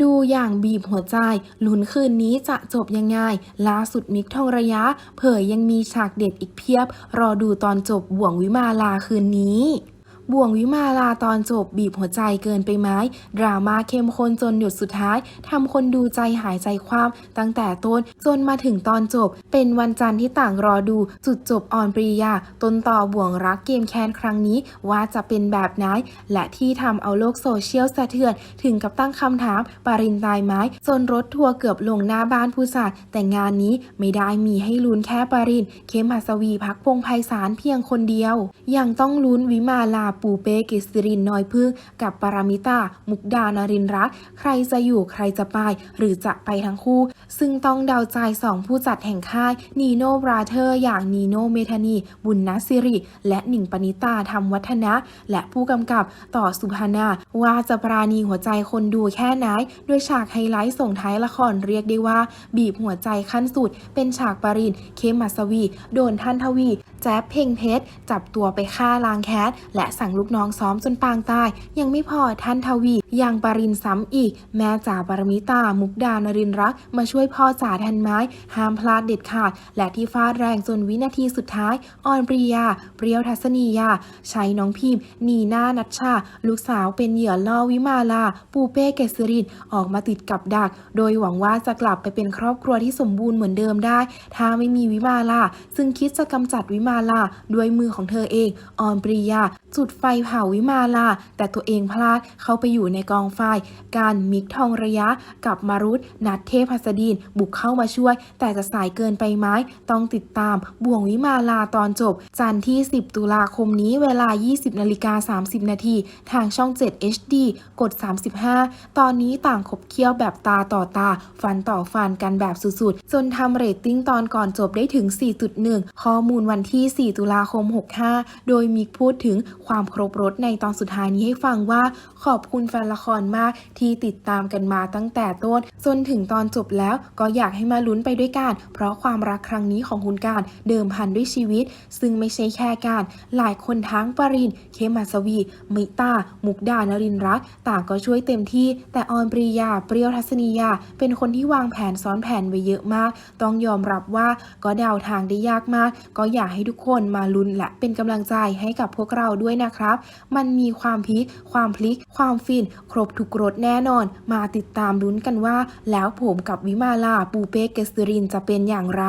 ดูอย่างบีบหัวใจลุ้นคืนนี้จะจบยังไง ล่าสุดมิกทองระยะ เผยยังมีฉากเด็ดอีกเพียบ รอดูตอนจบบ่วงวิมาลาคืนนี้ บ่วงวิมาลาตอนจบบีบหัวใจเกินไปไหมดราม่าเข้มข้นจนหยดสุดท้ายทำคนดูใจหายใจความตั้งแต่ต้นจนมาถึงตอนจบ เป็นวันจันทร์ที่ต่างรอดูจุดจบออนปรียา ต้นต่อบ่วงรักเกมแคนครั้งนี้ว่าจะเป็นแบบไหนและที่ทำเอาโลกโซเชียลสะเทือน ถึงกับตั้งคำถามปารินตายไหมจนรถทัวร์เกือบลงหน้าบ้านผู้จัดแต่งานนี้ไม่ได้มีให้ลุ้นแค่ปาริน เข้มหัสวีพักพงไพศาลเพียงคนเดียว ยังต้องลุ้นวิมาลาปูเป้กิสรินน้อยพึ่งกับปารามิตา มุกดานารินรัก ใครจะอยู่ใครจะไป หรือจะไปทั้งคู่ ซึ่งต้องเดาใจสองผู้จัดแห่งค่ายนีโน่บราเธอร์อย่างนีโน่เมธานี บุญนัสสิริ และหนิงปณิตาธรรมวัฒนะ และผู้กำกับต่อสุภานาว่าจะปราณีหัวใจคนดูแค่ไหนด้วยฉากไฮไลท์ส่งท้ายละครเรียกได้ว่า บีบหัวใจขั้นสุด เป็นฉากปรินเคมัสวี โดนท่านทวี แจ๊บเพ่งเพชรจับตัวไปฆ่าลางแค้นและสั่งลูกน้องซ้อมจนปางตาย ยังไม่พอท่านทวี ยังปรินซ้ำอีก แม่จ่าปารมิตา มุกดานรินรัก มาช่วยพ่อจ่าแทนไม้ ห้ามพลาดเด็ดขาด และที่ฟาดแรงจนวินาทีสุดท้าย ออนปริยา เปรียวทัศนียา ใช้น้องพิมพ์ นีน่านัชชา ลูกสาวเป็นเหยื่อล่อวิมาลา ปูเป้เกษรินออกมาติดกับดัก โดยหวังว่าจะกลับไปเป็นครอบครัวที่สมบูรณ์เหมือนเดิมได้ ถ้าไม่มีวิมาลา ซึ่งคิดจะกำจัดวิมาลา ด้วยมือของเธอเอง ออนปริยา จุดไฟเผาวิมาลา แต่ตัวเองพลาดเข้าไปอยู่ในกองไฟ การมิกทองระยะกับมารุตนัดเทพัสดินบุกเข้ามาช่วย แต่จะสายเกินไปไหมต้องติดตามบ่วงวิมาลาตอนจบ จันทร์ที่ 10 ตุลาคมนี้เวลา 20นาฬิกา30 นาทีทางช่อง 7 HD กด 35 ตอนนี้ต่างขบเคี้ยวแบบตาต่อตา ฟันต่อฟันกันแบบสุดๆ จนทำเรตติ้งตอนก่อนจบได้ถึง 4.1 ข้อมูลวันที่ที่ 4 ตุลาคม 65 โดยมิกพูดถึงความครบรถในตอนสุดท้ายนี้ให้ฟังว่า ขอบคุณแฟนละครมากที่ติดตามกันมาตั้งแต่ต้น จนถึงตอนจบแล้วก็อยากให้มาลุ้นไปด้วยกัน เพราะความรักครั้งนี้ของคุณการเดิมพันด้วยชีวิต ซึ่งไม่ใช่แค่การ หลายคนทั้งปรินเคมัสวี มิตา มุกดานรินรัก ต่างก็ช่วยเต็มที่ แต่ออนปริยา เปรี้ยวทัศนียา เป็นคนที่วางแผนซ้อนแผนไว้เยอะมาก ต้องยอมรับว่าก็เดาทางได้ยากมาก ก็อยากให้ทุกคนมาลุ้นและเป็นกำลังใจให้กับพวกเราด้วยนะครับ มันมีความพีคความพลิก ความฟิน ครบทุกรสแน่นอน มาติดตามลุ้นกันว่า แล้วผมกับวิมาลาปูเป้เกสรินจะเป็นอย่างไร